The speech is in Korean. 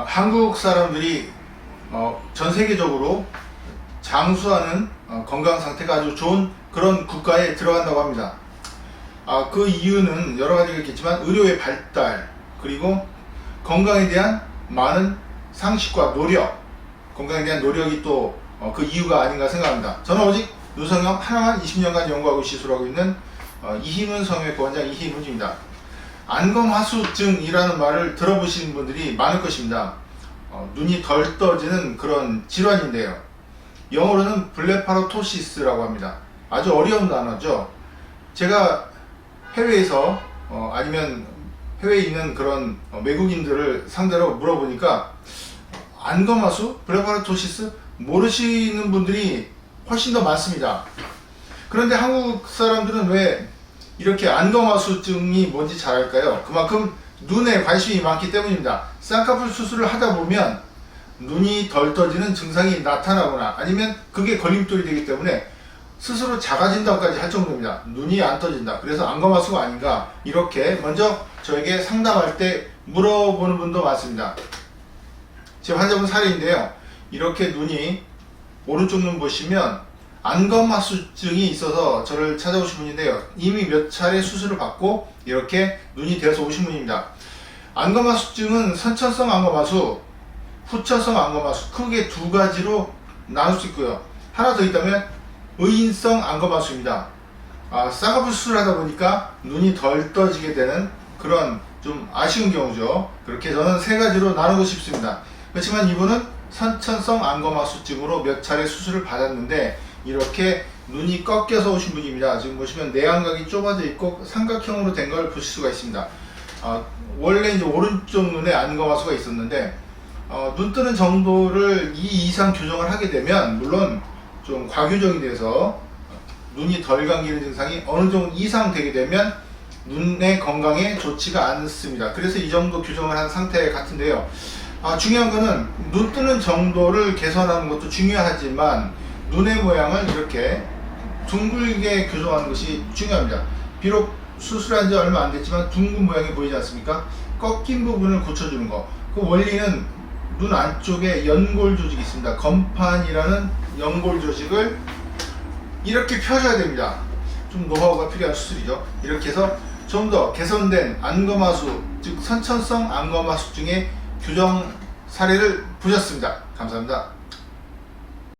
어, 한국 사람들이 어, 전 세계적으로 장수하는 어, 건강 상태가 아주 좋은 그런 국가에 들어간다고 합니다. 아, 그 이유는 여러 가지가 있겠지만 의료의 발달 그리고 건강에 대한 많은 상식과 노력 건강에 대한 노력이 또 그 이유가 아닌가 생각합니다. 저는 오직 노성형 하나만 20년간 연구하고 시술하고 있는 어, 이희문 성형외과 원장 이희문입니다. 안검하수증이라는 말을 들어보신 분들이 많을 것입니다. 어, 눈이 덜 떠지는 그런 질환인데요. 영어로는 블레파로토시스라고 합니다. 아주 어려운 단어죠. 제가 해외에서 어, 아니면 해외에 있는 그런 어, 외국인들을 상대로 물어보니까 안검하수, 블레파로토시스 모르시는 분들이 훨씬 더 많습니다. 그런데 한국 사람들은 왜 이렇게 안검하수증이 뭔지 잘 알까요? 그만큼 눈에 관심이 많기 때문입니다. 쌍꺼풀 수술을 하다 보면 눈이 덜 떠지는 증상이 나타나거나 아니면 그게 걸림돌이 되기 때문에 스스로 작아진다고까지 할 정도입니다. 눈이 안 떠진다. 그래서 안검하수가 아닌가 이렇게 먼저 저에게 상담할 때 물어보는 분도 많습니다. 제 환자분 사례인데요. 이렇게 눈이 오른쪽 눈 보시면 안검하수증이 있어서 저를 찾아오신 분인데요. 이미 몇 차례 수술을 받고 이렇게 눈이 되어서 오신 분입니다. 안검하수증은 선천성 안검하수, 후천성 안검하수 크게 두 가지로 나눌 수 있고요. 하나 더 있다면 의인성 안검하수입니다. 아, 쌍꺼풀 수술을 하다 보니까 눈이 덜 떠지게 되는 그런 좀 아쉬운 경우죠. 그렇게 저는 세 가지로 나누고 싶습니다. 그렇지만 이분은 선천성 안검하수증으로 몇 차례 수술을 받았는데 이렇게 눈이 꺾여서 오신 분입니다. 지금 보시면 내안각이 좁아져 있고 삼각형으로 된 걸 보실 수가 있습니다. 아, 원래 이제 오른쪽 눈에 안검하수가 있었는데 어, 눈 뜨는 정도를 2 이상 교정을 하게 되면 물론 좀 과교정이 돼서 눈이 덜 감기는 증상이 어느 정도 이상 되게 되면 눈의 건강에 좋지가 않습니다. 그래서 이 정도 교정을 한 상태 같은데요. 아, 중요한 거는 눈 뜨는 정도를 개선하는 것도 중요하지만 눈의 모양을 이렇게 둥글게 교정하는 것이 중요합니다. 비록 수술한 지 얼마 안 됐지만 둥근 모양이 보이지 않습니까? 꺾인 부분을 고쳐주는 거. 그 원리는 눈 안쪽에 연골 조직이 있습니다. 건판이라는 연골 조직을 이렇게 펴줘야 됩니다. 좀 노하우가 필요한 수술이죠. 이렇게 해서 좀 더 개선된 안검하수, 즉 선천성 안검하수증의 교정 사례를 보셨습니다. 감사합니다.